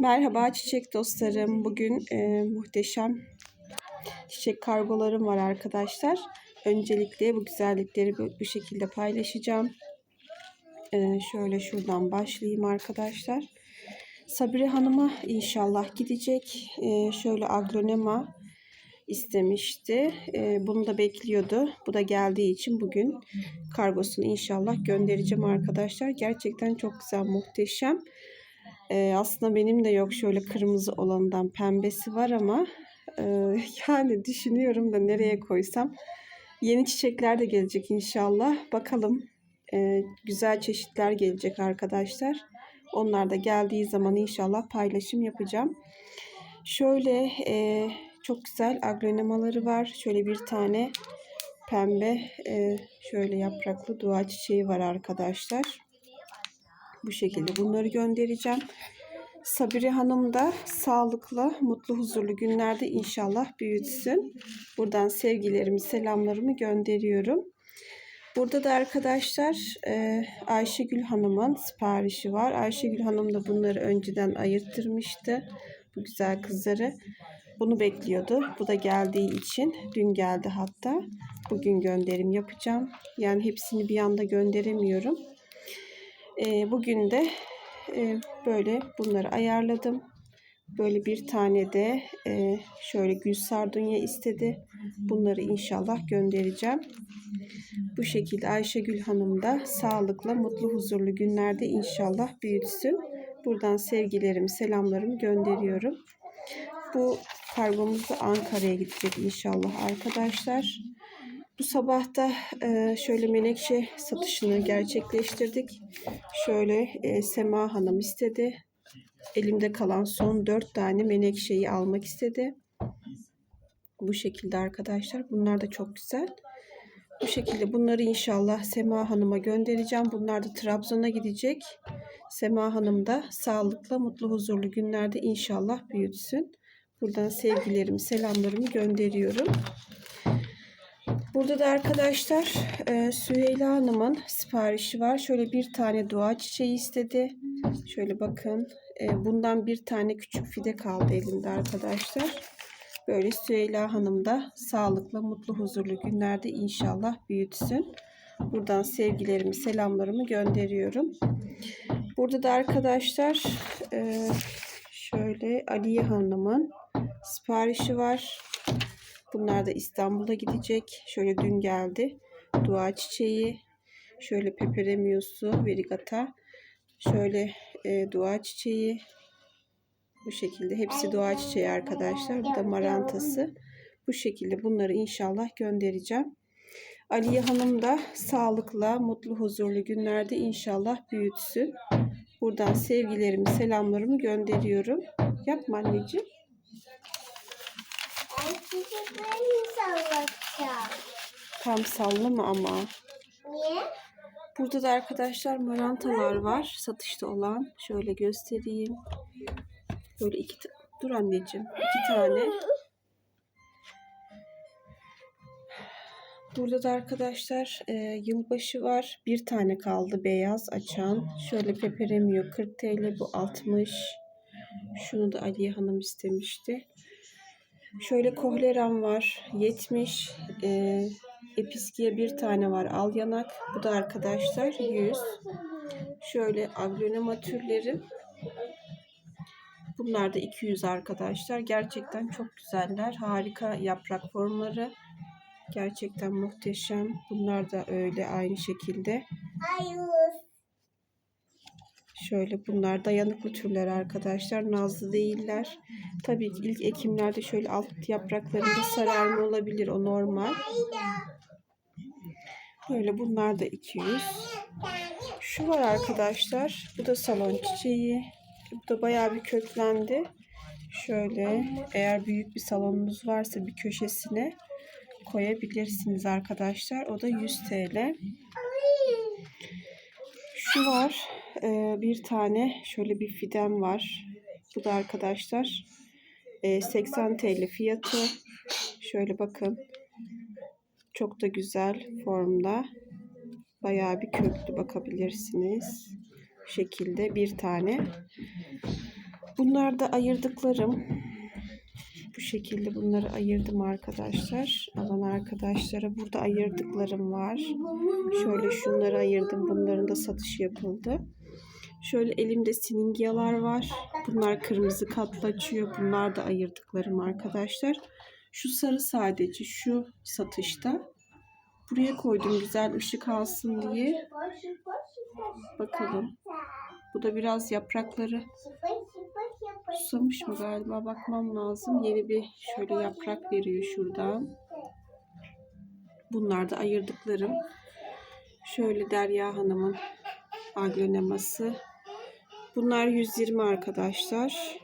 Merhaba çiçek dostlarım. Bugün e, muhteşem çiçek kargolarım var arkadaşlar. Öncelikle bu güzellikleri bu, bu şekilde paylaşacağım. E, şöyle şuradan başlayayım arkadaşlar. Sabire Hanım'a inşallah gidecek. E, şöyle agronema istemişti. E, bunu da bekliyordu. Bu da geldiği için bugün kargosunu inşallah göndereceğim arkadaşlar. Gerçekten çok güzel, muhteşem. Ee, aslında benim de yok şöyle kırmızı olanından pembesi var ama e, yani düşünüyorum da nereye koysam. Yeni çiçekler de gelecek inşallah. Bakalım e, güzel çeşitler gelecek arkadaşlar. Onlar da geldiği zaman inşallah paylaşım yapacağım. Şöyle e, çok güzel agronemaları var. Şöyle bir tane pembe e, şöyle yapraklı dua çiçeği var arkadaşlar. Bu şekilde bunları göndereceğim. Sabire Hanım da sağlıklı, mutlu, huzurlu günlerde inşallah büyütsün. Buradan sevgilerimi, selamlarımı gönderiyorum. Burada da arkadaşlar e, Ayşegül Hanım'ın siparişi var. Ayşegül Hanım da bunları önceden ayırttırmıştı. Bu güzel kızları. Bunu bekliyordu. Bu da geldiği için dün geldi hatta. Bugün gönderim yapacağım. Yani hepsini bir anda gönderemiyorum. E, bugün de e, böyle bunları ayarladım. Böyle bir tane de e, şöyle gül sardunya istedi. Bunları inşallah göndereceğim. Bu şekilde Ayşegül Hanım da sağlıklı, mutlu, huzurlu günlerde inşallah büyütsün. Buradan sevgilerimi, selamlarımı gönderiyorum. Bu kargomuz da Ankara'ya gidecek inşallah arkadaşlar. Bu sabah da e, şöyle menekşe satışını gerçekleştirdik. Şöyle e, Sema Hanım istedi. Elimde kalan son 4 tane menekşeyi almak istedi. Bu şekilde arkadaşlar. Bunlar da çok güzel. Bu şekilde bunları inşallah Sema Hanım'a göndereceğim. Bunlar da Trabzon'a gidecek. Sema Hanım da sağlıklı, mutlu, huzurlu günlerde inşallah büyütsün. Buradan sevgilerimi, selamlarımı gönderiyorum. Burada da arkadaşlar e, Süheyla Hanım'ın siparişi var. Şöyle bir tane dua çiçeği istedi. Şöyle bakın. E, bundan bir tane küçük fide kaldı elinde arkadaşlar. Böyle Süheyla Hanım da sağlıklı, mutlu, huzurlu günlerde inşallah büyütsün. Buradan sevgilerimi, selamlarımı gönderiyorum. Burada da arkadaşlar e, şöyle Aliye Hanım'ın siparişi var. Bunlar da İstanbul'a gidecek. Şöyle dün geldi. Dua çiçeği. Şöyle peperemiyosu, verigata. Şöyle e, dua çiçeği. Bu şekilde. Hepsi dua çiçeği arkadaşlar. Bu da marantası. Bu şekilde bunları inşallah göndereceğim. Aliye Hanım da sağlıkla, mutlu, huzurlu günlerde inşallah büyütsün. Buradan sevgilerimi, selamlarımı gönderiyorum. Yapma anneciğim. Tam sallama ama. Niye? Burada da arkadaşlar marantalar var. Satışta olan. Şöyle göstereyim. Böyle iki Dur anneciğim. iki tane. Burada da arkadaşlar e, yılbaşı var. Bir tane kaldı beyaz açan. Şöyle peperemiyor 40 TL bu 60. Şunu da Aliye Hanım istemişti. Şöyle kohleram var 70. E, episkiye bir tane var al yanak. Bu da arkadaşlar 100. Şöyle aglonema türlerim. Bunlar da 200 arkadaşlar. Gerçekten çok güzeller. Harika yaprak formları. Gerçekten muhteşem. Bunlar da öyle aynı şekilde. Hayır. Şöyle bunlar dayanıklı türler arkadaşlar. Nazlı değiller. Tabii ilk ekimlerde şöyle alt yapraklarında sararma olabilir. O normal. Böyle bunlar da 200. Şu var arkadaşlar. Bu da salon çiçeği. Bu da bayağı bir köklendi. Şöyle eğer büyük bir salonunuz varsa bir köşesine koyabilirsiniz arkadaşlar. O da 100 TL. Şu var. E, bir tane şöyle bir fidem var. Bu da arkadaşlar e, 80 TL fiyatı. Şöyle bakın. Çok da güzel formda. Bayağı bir köklü bakabilirsiniz. Bu şekilde bir tane. Bu Bunlar da ayırdıklarım. Bu şekilde bunları ayırdım arkadaşlar. Alan arkadaşlara burada ayırdıklarım var. Şöyle şunları ayırdım. Bunların da satışı yapıldı. Şöyle elimde siningyalar var. Bunlar kırmızı katlı açıyor. Bunlar da ayırdıklarım arkadaşlar. Şu sarı sadece şu satışta. Buraya koydum güzel ışık alsın diye. Bakalım. Bu da biraz yaprakları susamış mı galiba bakmam lazım. Yeni bir şöyle yaprak veriyor şuradan. Bunlar da ayırdıklarım. Şöyle Derya Hanım'ın agloneması. Bunlar 120 arkadaşlar.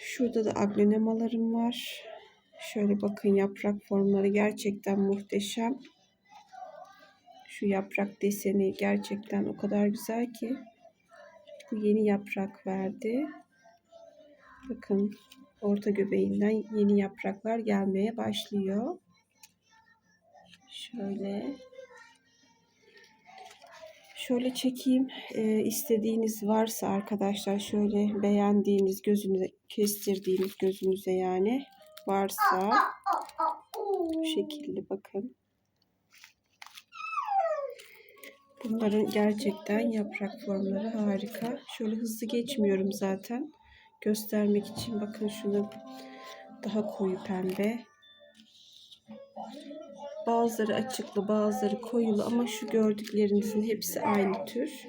Şurada da aglonemalarım var. Şöyle bakın yaprak formları gerçekten muhteşem. Şu yaprak deseni gerçekten o kadar güzel ki. Bu yeni yaprak verdi. Bakın orta göbeğinden yeni yapraklar gelmeye başlıyor. Şöyle. Şöyle çekeyim. Ee, istediğiniz varsa arkadaşlar şöyle beğendiğiniz gözünüze kestirdiğiniz gözünüze yani varsa bu şekilde bakın. Bunların gerçekten yaprak formları harika. Şöyle hızlı geçmiyorum zaten. Göstermek için bakın şunu daha koyu pembe. Bazıları açıklı, bazıları koyulu ama şu gördüklerinizin hepsi aynı tür.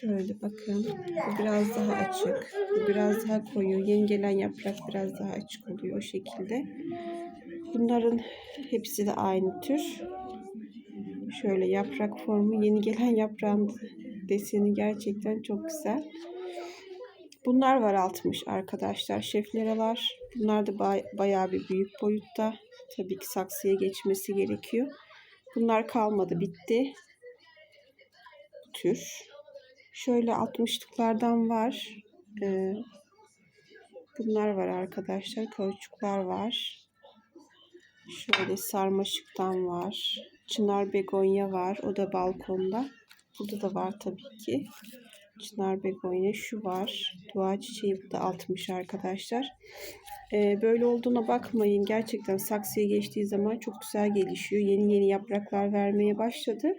Şöyle bakın. Bu biraz daha açık. Bu biraz daha koyu. Yeni gelen yaprak biraz daha açık oluyor o şekilde. Bunların hepsi de aynı tür. Şöyle yaprak formu yeni gelen yaprağın deseni gerçekten çok güzel. Bunlar var 60 arkadaşlar. Şefleralar. Bunlar da bay- bayağı bir büyük boyutta. Tabii ki saksıya geçmesi gerekiyor. Bunlar kalmadı bitti. Bu tür. Şöyle 60'lıklardan var. Ee, bunlar var arkadaşlar. Kauçuklar var. Şöyle sarmaşıktan var. Çınar begonya var. O da balkonda. Burada da var tabii ki. Çınar begonya şu var. Dua çiçeği bu da 60 arkadaşlar. Ee, böyle olduğuna bakmayın. Gerçekten saksıya geçtiği zaman çok güzel gelişiyor. Yeni yeni yapraklar vermeye başladı.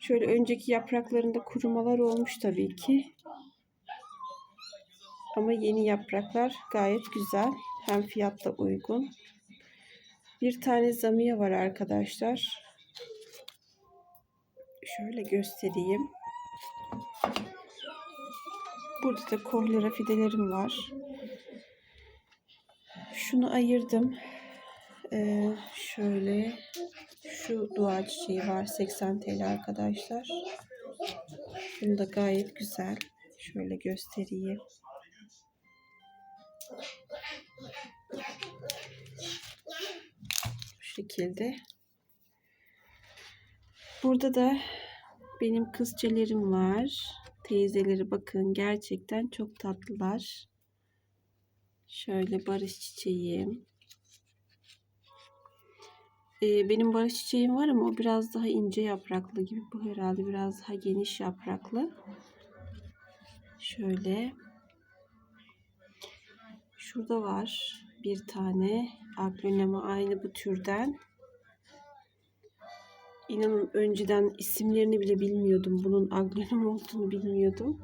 Şöyle önceki yapraklarında kurumalar olmuş tabii ki. Ama yeni yapraklar gayet güzel. Hem fiyatla uygun. Bir tane zamiye var arkadaşlar. Şöyle göstereyim. Burada da kohlera fidelerim var. Şunu ayırdım. Ee, şöyle şu dua çiçeği var 80 TL arkadaşlar. Bunu da gayet güzel. Şöyle göstereyim. Bu şekilde. Burada da benim kızçelerim var. Teyzeleri bakın gerçekten çok tatlılar. Şöyle barış çiçeğim. Ee, benim barış çiçeğim var ama o biraz daha ince yapraklı gibi. Bu herhalde biraz daha geniş yapraklı. Şöyle. Şurada var bir tane aglonema aynı bu türden. İnanın önceden isimlerini bile bilmiyordum. Bunun aglonom olduğunu bilmiyordum.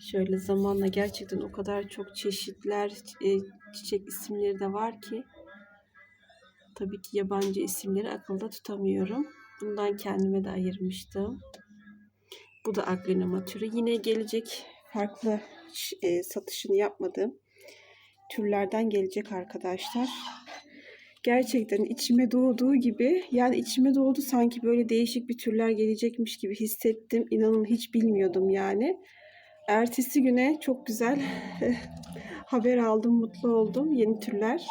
Şöyle zamanla gerçekten o kadar çok çeşitler, e, çiçek isimleri de var ki. Tabii ki yabancı isimleri akılda tutamıyorum. Bundan kendime de ayırmıştım. Bu da aglonema türü. Yine gelecek farklı e, satışını yapmadığım türlerden gelecek arkadaşlar. Gerçekten içime doğduğu gibi yani içime doğdu sanki böyle değişik bir türler gelecekmiş gibi hissettim. İnanın hiç bilmiyordum yani. Ertesi güne çok güzel haber aldım, mutlu oldum. Yeni türler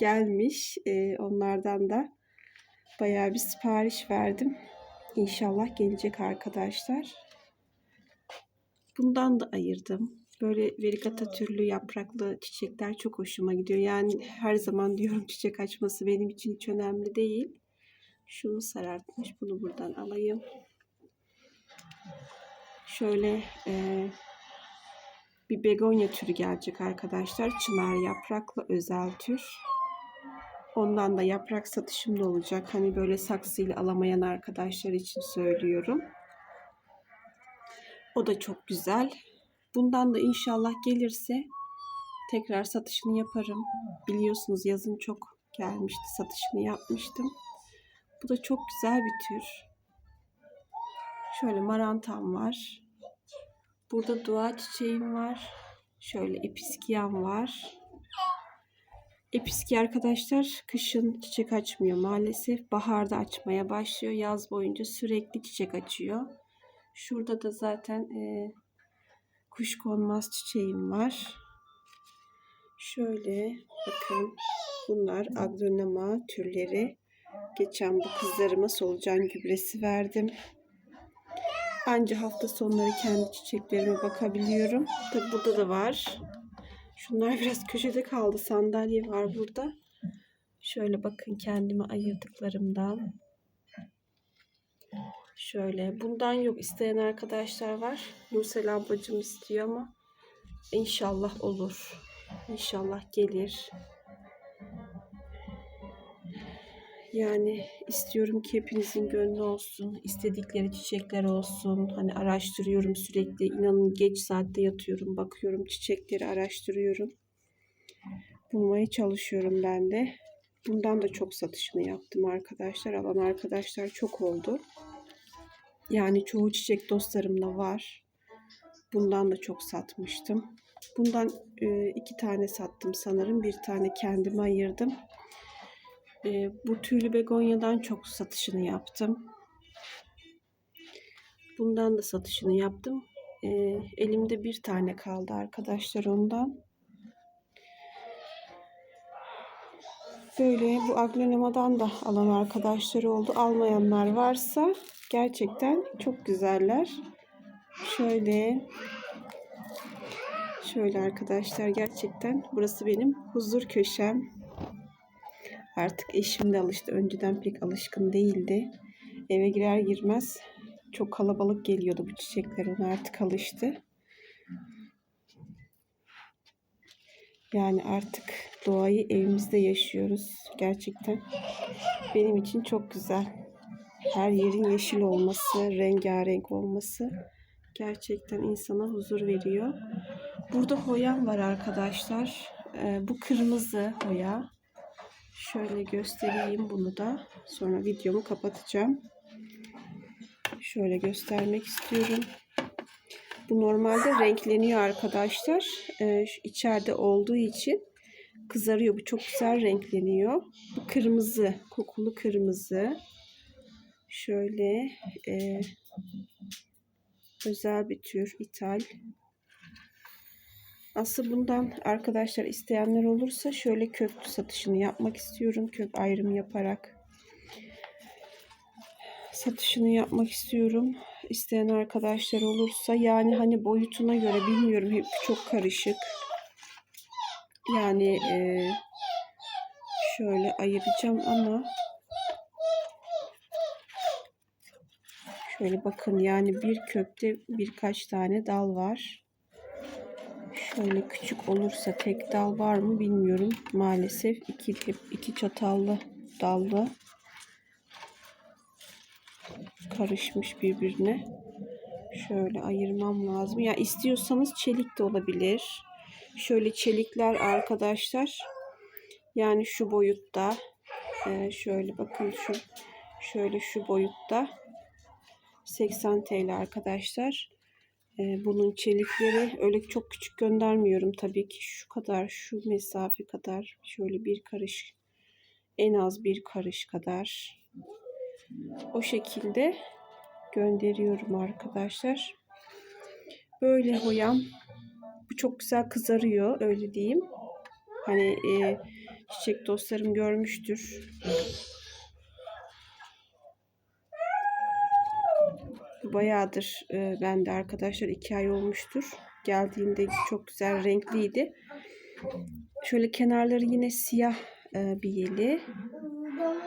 gelmiş. Ee, onlardan da bayağı bir sipariş verdim. İnşallah gelecek arkadaşlar. Bundan da ayırdım. Böyle verigata türlü yapraklı çiçekler çok hoşuma gidiyor. Yani her zaman diyorum çiçek açması benim için hiç önemli değil. Şunu sarartmış. Bunu buradan alayım. Şöyle e, bir begonya türü gelecek arkadaşlar. Çınar yapraklı özel tür. Ondan da yaprak satışımda olacak. Hani böyle saksıyla alamayan arkadaşlar için söylüyorum. O da çok güzel. Bundan da inşallah gelirse tekrar satışını yaparım. Biliyorsunuz yazın çok gelmişti. Satışını yapmıştım. Bu da çok güzel bir tür. Şöyle marantam var. Burada dua çiçeğim var. Şöyle episkiyam var. Episki arkadaşlar kışın çiçek açmıyor maalesef. Baharda açmaya başlıyor. Yaz boyunca sürekli çiçek açıyor. Şurada da zaten e, kuşkonmaz çiçeğim var. Şöyle bakın bunlar aglonema türleri. Geçen bu kızlarıma solucan gübresi verdim. Anca hafta sonları kendi çiçeklerime bakabiliyorum. Tabi burada da var. Şunlar biraz köşede kaldı. Sandalye var burada. Şöyle bakın kendime ayırdıklarımdan. Şöyle bundan yok isteyen arkadaşlar var. Nursel ablacığım istiyor ama inşallah olur. İnşallah gelir. Yani istiyorum ki hepinizin gönlü olsun. istedikleri çiçekler olsun. Hani araştırıyorum sürekli. İnanın geç saatte yatıyorum. Bakıyorum çiçekleri araştırıyorum. Bulmaya çalışıyorum ben de. Bundan da çok satışını yaptım arkadaşlar. Alan arkadaşlar çok oldu. Yani çoğu çiçek dostlarımda var. Bundan da çok satmıştım. Bundan e, iki tane sattım sanırım. Bir tane kendime ayırdım. E, bu tüylü begonyadan çok satışını yaptım. Bundan da satışını yaptım. E, elimde bir tane kaldı arkadaşlar ondan. Böyle bu aglonemadan da alan arkadaşları oldu. Almayanlar varsa gerçekten çok güzeller. Şöyle şöyle arkadaşlar gerçekten burası benim huzur köşem. Artık eşim de alıştı. Önceden pek alışkın değildi. Eve girer girmez çok kalabalık geliyordu bu çiçekler. Ona artık alıştı. Yani artık doğayı evimizde yaşıyoruz. Gerçekten benim için çok güzel. Her yerin yeşil olması, rengarenk olması gerçekten insana huzur veriyor. Burada hoyam var arkadaşlar. Ee, bu kırmızı hoya. Şöyle göstereyim bunu da. Sonra videomu kapatacağım. Şöyle göstermek istiyorum. Bu normalde renkleniyor arkadaşlar. Ee, içeride olduğu için kızarıyor. Bu çok güzel renkleniyor. Bu kırmızı, kokulu kırmızı. Şöyle e, özel bir tür ithal. Aslında bundan arkadaşlar isteyenler olursa şöyle köklü satışını yapmak istiyorum. Kök ayrımı yaparak satışını yapmak istiyorum. İsteyen arkadaşlar olursa yani hani boyutuna göre bilmiyorum hep çok karışık. Yani e, şöyle ayıracağım ama şöyle bakın yani bir kökte birkaç tane dal var. Şöyle küçük olursa tek dal var mı bilmiyorum. Maalesef iki, iki çatallı dallı karışmış birbirine. Şöyle ayırmam lazım. Ya istiyorsanız çelik de olabilir. Şöyle çelikler arkadaşlar. Yani şu boyutta. Ee, şöyle bakın şu şöyle şu boyutta. 80 TL arkadaşlar. Ee, bunun çelikleri öyle çok küçük göndermiyorum tabii ki. Şu kadar şu mesafe kadar şöyle bir karış en az bir karış kadar o şekilde gönderiyorum arkadaşlar. Böyle hoyam. Bu çok güzel kızarıyor öyle diyeyim. Hani e, çiçek dostlarım görmüştür. Bayağıdır e, bende arkadaşlar iki ay olmuştur. Geldiğinde çok güzel renkliydi. Şöyle kenarları yine siyah e, bir yeli.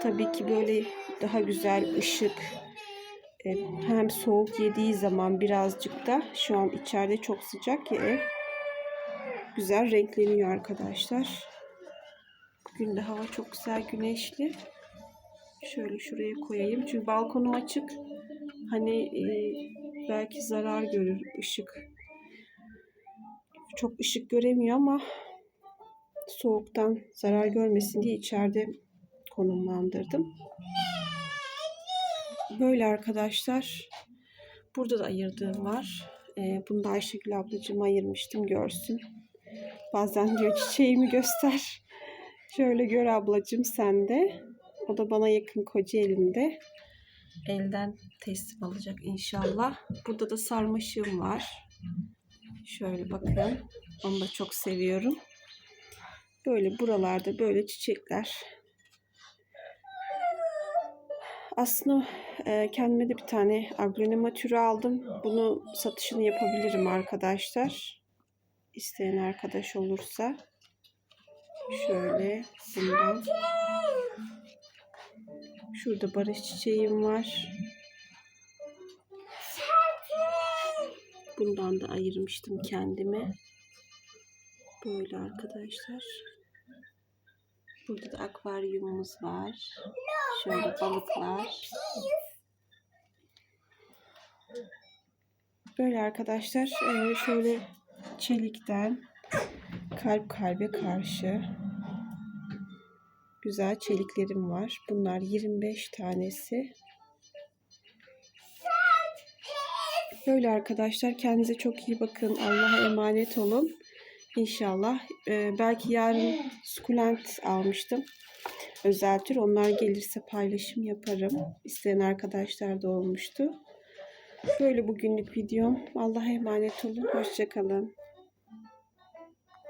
Tabii ki böyle daha güzel ışık e, hem soğuk yediği zaman birazcık da şu an içeride çok sıcak ya ev güzel renkleniyor arkadaşlar. Bugün de hava çok güzel güneşli. Şöyle şuraya koyayım. Çünkü balkonum açık. Hani e, belki zarar görür ışık. Çok ışık göremiyor ama soğuktan zarar görmesin diye içeride konumlandırdım. Böyle arkadaşlar. Burada da ayırdığım var. Ee, bunu da Ayşegül ablacığıma ayırmıştım görsün. Bazen diyor çiçeğimi göster. Şöyle gör ablacığım sen de. O da bana yakın koca elinde. Elden teslim alacak inşallah. Burada da sarmaşığım var. Şöyle bakın. Onu da çok seviyorum. Böyle buralarda böyle çiçekler. Aslında e, kendime de bir tane aglonema türü aldım. Bunu satışını yapabilirim arkadaşlar. İsteyen arkadaş olursa. Şöyle bundan. Şurada barış çiçeğim var. Bundan da ayırmıştım kendime. Böyle arkadaşlar. Burada da akvaryumumuz var. Şöyle balıklar. Böyle arkadaşlar e, şöyle çelikten kalp kalbe karşı güzel çeliklerim var. Bunlar 25 tanesi. Böyle arkadaşlar kendinize çok iyi bakın. Allah'a emanet olun. İnşallah. Ee, belki yarın sukulent almıştım. Özel tür. Onlar gelirse paylaşım yaparım. İsteyen arkadaşlar da olmuştu. Böyle bugünlük videom. Allah'a emanet olun. Hoşçakalın.